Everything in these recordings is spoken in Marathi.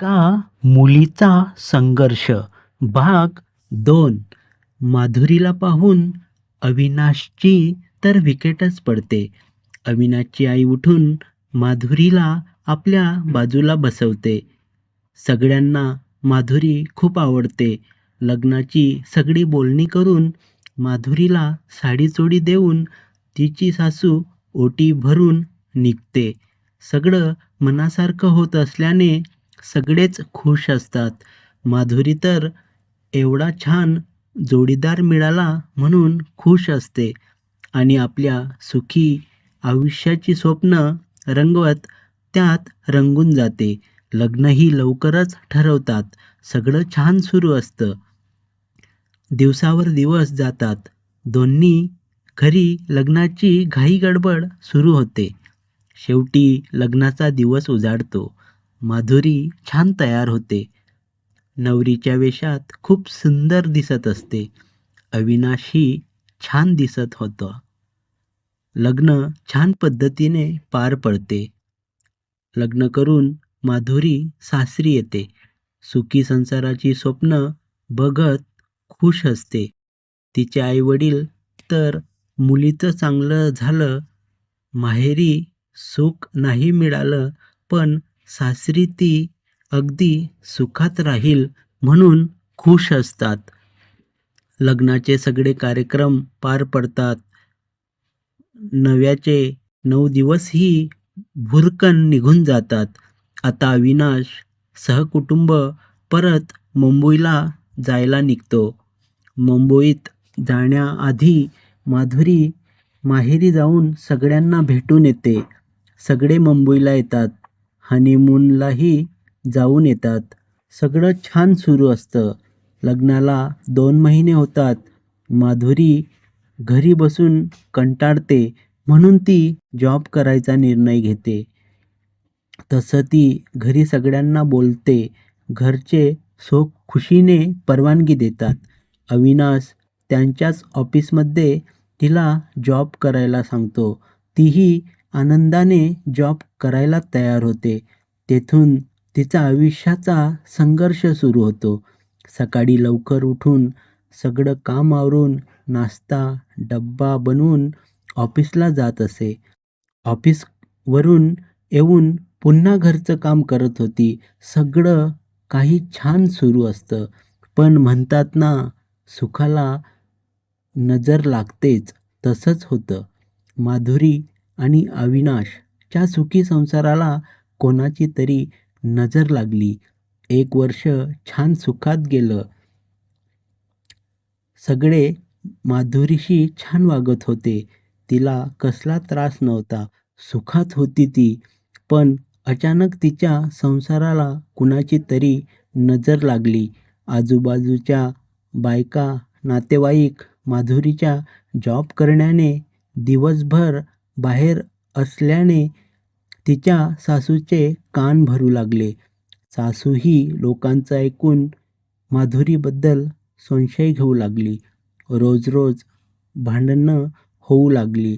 का मुलीचा संघर्ष? भाग दोन. माधुरीला पाहून अविनाशची तर विकेटच पडते. अविनाशची आई उठून माधुरीला आपल्या बाजूला बसवते. सगळ्यांना माधुरी खूप आवडते. लग्नाची सगळी बोलणी करून माधुरीला साडीचोडी देऊन तिची सासू ओटी भरून निघते. सगळं मनासारखं होत असल्याने सगळेच खुश असतात. माधुरी तर एवढा छान जोडीदार मिळाला म्हणून खुश असते आणि आपल्या सुखी आयुष्याची स्वप्न रंगवत त्यात रंगून जाते. लग्नही लवकरच ठरवतात. सगळं छान सुरू असतं. दिवसावर दिवस जातात. दोन्ही घरी लग्नाची घाई गडबड सुरू होते. शेवटी लग्नाचा दिवस उजाडतो. माधुरी छान तयार होते. नवरीच्या वेशात खूप सुंदर दिसत असते. अविनाशही छान दिसत होतं. लग्न छान पद्धतीने पार पडते. लग्न करून माधुरी सासरी येते. सुखी संसाराची स्वप्न बघत खुश असते. तिचे आईवडील तर मुलीचं चांगलं झालं. माहेरी सुख नाही मिळालं पण सासरी ती अगदी सुखात राहील म्हणून खुश असतात. लग्नाचे सगळे कार्यक्रम पार पडतात. नव्याचे नऊ दिवसही भुरकन निघून जातात. आता अविनाश सहकुटुंब परत मुंबईला जायला निघतो. मुंबईत जाण्याआधी माधुरी माहेरी जाऊन सगळ्यांना भेटून येते. सगळे मुंबईला येतात. हनीमूनलाही जाऊन येतात. सगळं छान सुरू असतं. लग्नाला दोन महिने होतात. माधुरी घरी बसून कंटाळते म्हणून ती जॉब करायचा निर्णय घेते. तसं ती घरी सगळ्यांना बोलते. घरचे सोख खुशीने परवानगी देतात. अविनाश त्यांच्याच ऑफिसमध्ये तिला जॉब करायला सांगतो. तीही आनंदाने जॉब करायला तयार होते. तेथून तिचा आयुष्याचा संघर्ष सुरू होतो. सकाळी लवकर उठून सगळं काम आवरून नाश्ता डब्बा बनवून ऑफिसला जात असे. ऑफिसवरून येऊन पुन्हा घरचं काम करत होती. सगळं काही छान सुरू असतं. पण म्हणतात ना सुखाला नजर लागतेच. तसंच होतं. माधुरी आणि अविनाशच्या सुखी संसाराला कोणाची तरी नजर लागली. एक वर्ष छान सुखात गेलं. सगळे माधुरीशी छान वागत होते. तिला कसला त्रास नव्हता. सुखात होती ती. पण अचानक तिच्या संसाराला कुणाची तरी नजर लागली. आजूबाजूच्या बायका नातेवाईक माधुरीच्या जॉब करण्याने दिवसभर बाहेर असल्याने तिच्या सासूचे कान भरू लागले. सासूही लोकांचं ऐकून माधुरीबद्दल संशय घेऊ लागली. रोज रोज भांडणं होऊ लागली.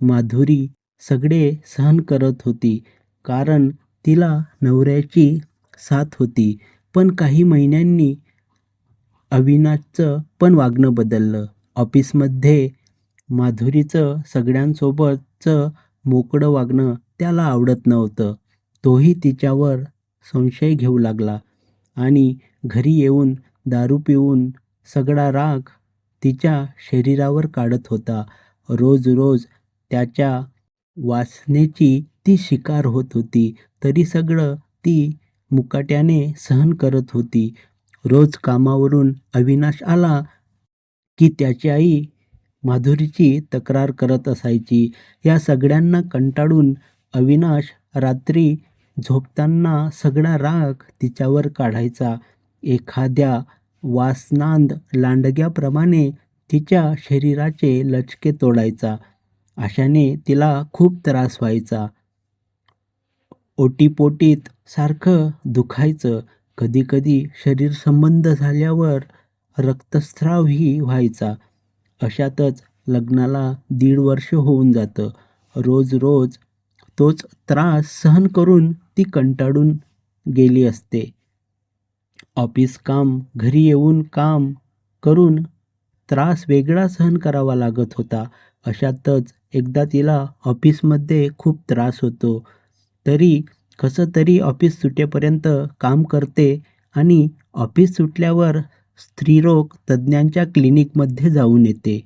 माधुरी सगळे सहन करत होती कारण तिला नवऱ्याची साथ होती. पण काही महिन्यांनी अविनाशचं पण वागणं बदललं. ऑफिसमध्ये माधुरीचं सगळ्यांसोबत चं मोकळं वागणं त्याला आवडत नव्हतं. तोही तिच्यावर संशय घेऊ लागला. आणि घरी येऊन दारू पिऊन सगळा राग तिच्या शरीरावर काढत होता. रोज रोज त्याच्या वासनेची ती शिकार होत होती. तरी सगळं ती मुकाट्याने सहन करत होती. रोज कामावरून अविनाश आला की त्याची आई माधुरीची तक्रार करत असायची. या सगळ्यांना कंटाळून अविनाश रात्री झोपताना सगळा राग तिच्यावर काढायचा. एखाद्या वासनांद लांडग्याप्रमाणे तिच्या शरीराचे लचके तोडायचा. अशाने तिला खूप त्रास व्हायचा. ओटीपोटीत सारखं दुखायचं. कधीकधी शरीर संबंध झाल्यावर रक्तस्रावही व्हायचा. अशातच लग्नाला दीड वर्ष होऊन जातं. रोज रोज तोच त्रास सहन करून ती कंटाळून गेली असते. ऑफिस काम घरी येऊन काम करून त्रास वेगळा सहन करावा लागत होता. अशातच एकदा तिला ऑफिसमध्ये खूप त्रास होतो. तरी कसं तरी ऑफिस सुटेपर्यंत काम करते आणि ऑफिस सुटल्यावर स्त्रीरोग तज्ज्ञांच्या क्लिनिकमध्ये जाऊन येते.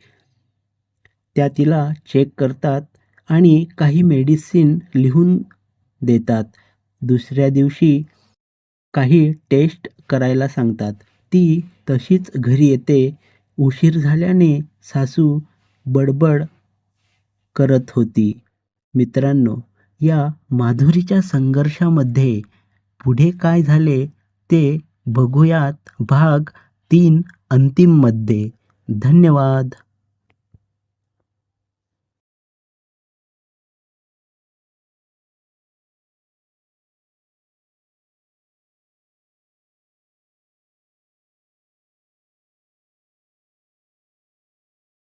त्या तिला चेक करतात आणि काही मेडिसिन लिहून देतात. दुसऱ्या दिवशी काही टेस्ट करायला सांगतात. ती तशीच घरी येते. उशीर झाल्याने सासू बडबड करत होती. मित्रांनो या माधुरीच्या संघर्षामध्ये पुढे काय झाले ते बघूयात. भाग तीन अंतिममध्ये धन्यवाद.